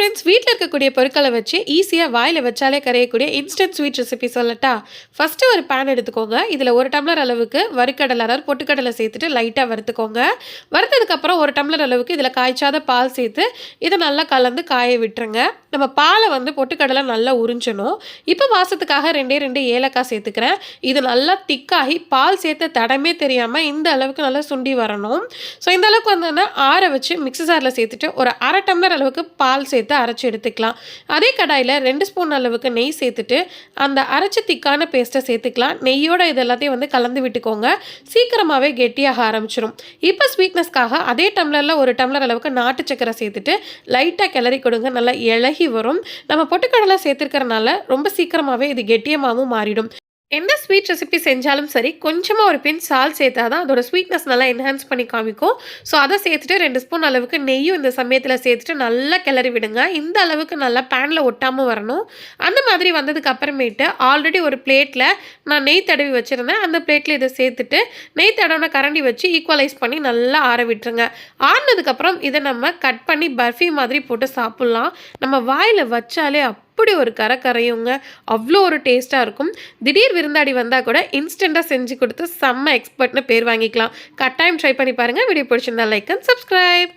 Friends வீட்டில் இருக்கக்கூடிய பொருட்களை வச்சு ஈஸியாக வாயில் வச்சாலே கரையக்கூடிய இன்ஸ்டன்ட் ஸ்வீட் ரெசிபி சொல்லட்டா. ஃபஸ்ட்டு ஒரு பேன் எடுத்துக்கோங்க. இதில் ஒரு டம்ளர் அளவுக்கு வறுக்கடலை அதாவது பொட்டுக்கடலை சேர்த்துட்டு லைட்டாக வறுத்துக்கோங்க. வறுத்ததுக்கப்புறம் ஒரு டம்ளர் அளவுக்கு இதில் காய்ச்சாத பால் சேர்த்து இதை நல்லா கலந்து காய விட்டுருங்க. நம்ம பாலை வந்து பொட்டுக்கடலை நல்லா உறிஞ்சணும். இப்போ வாசத்துக்காக ரெண்டே ரெண்டு ஏலக்காய் சேர்த்துக்கிறேன். இது நல்லா திக்காகி பால் சேர்த்த தடமே தெரியாமல் இந்த அளவுக்கு நல்லா சுண்டி வரணும். ஸோ இந்த அளவுக்கு வந்தோன்னா ஆற வச்சு மிக்ஸி ஜாரில் சேர்த்துட்டு ஒரு அரை டம்ளர் அளவுக்கு பால் சேர்த்து அரைச்சி எடுத்துக்கலாம். அதே கடாயில் ரெண்டு ஸ்பூன் அளவுக்கு நெய் சேர்த்துட்டு அந்த அரைச்சி திக்கான பேஸ்ட்டை சேர்த்துக்கலாம். நெய்யோட இது எல்லாத்தையும் வந்து கலந்து விட்டுக்கோங்க. சீக்கிரமாகவே கெட்டியாக ஆரம்பிச்சிடும் இப்போ ஸ்வீட்னஸ்க்காக அதே டம்ளரில் ஒரு டம்ளர் அளவுக்கு நாட்டு சக்கரை சேர்த்துட்டு லைட்டாக கிளறி கொடுங்க. நல்லா இழகி வரும். நம்ம பொட்டுக்கடலை சேர்த்துருக்கறனால ரொம்ப சீக்கிரமாகவே இது கெட்டியமாகவும் மாறிடும். எந்த ஸ்வீட் ரெசிபி செஞ்சாலும் சரி கொஞ்சமாக ஒரு பின் சால் சேர்த்தா தான் அதோட ஸ்வீட்னஸ் நல்லா என்ஹான்ஸ் பண்ணி காமிக்கும். ஸோ அதை சேர்த்துட்டு ரெண்டு ஸ்பூன் அளவுக்கு நெய்யும் இந்த சமயத்தில் சேர்த்துட்டு நல்லா கிளறி விடுங்க. இந்த அளவுக்கு நல்லா பேனில் ஒட்டாமல் வரணும். அந்த மாதிரி வந்ததுக்கு அப்புறமேட்டு ஆல்ரெடி ஒரு பிளேட்டில் நான் நெய் தடவி வச்சுருந்தேன். அந்த பிளேட்டில் இதை சேர்த்துட்டு நெய் தடவின கரண்டி வச்சு ஈக்குவலைஸ் பண்ணி நல்லா ஆற விட்டுருங்க. ஆறினதுக்கப்புறம் இதை நம்ம கட் பண்ணி பர்ஃபி மாதிரி போட்டு சாப்பிட்லாம். நம்ம வாயில் வச்சாலே அப்படி ஒரு கரை கரையுங்க அவ்வளோ ஒரு டேஸ்ட்டாக இருக்கும். திடீர் விருந்தாடி வந்தால் கூட இன்ஸ்டண்ட்டாக செஞ்சு கொடுத்து செம்ம எக்ஸ்பர்ட்னு பேர் வாங்கிக்கலாம். கட்டாயம் ட்ரை பண்ணி பாருங்கள் வீடியோ பிடிச்சிருந்தா லைக் அண்ட் சப்ஸ்கிரைப்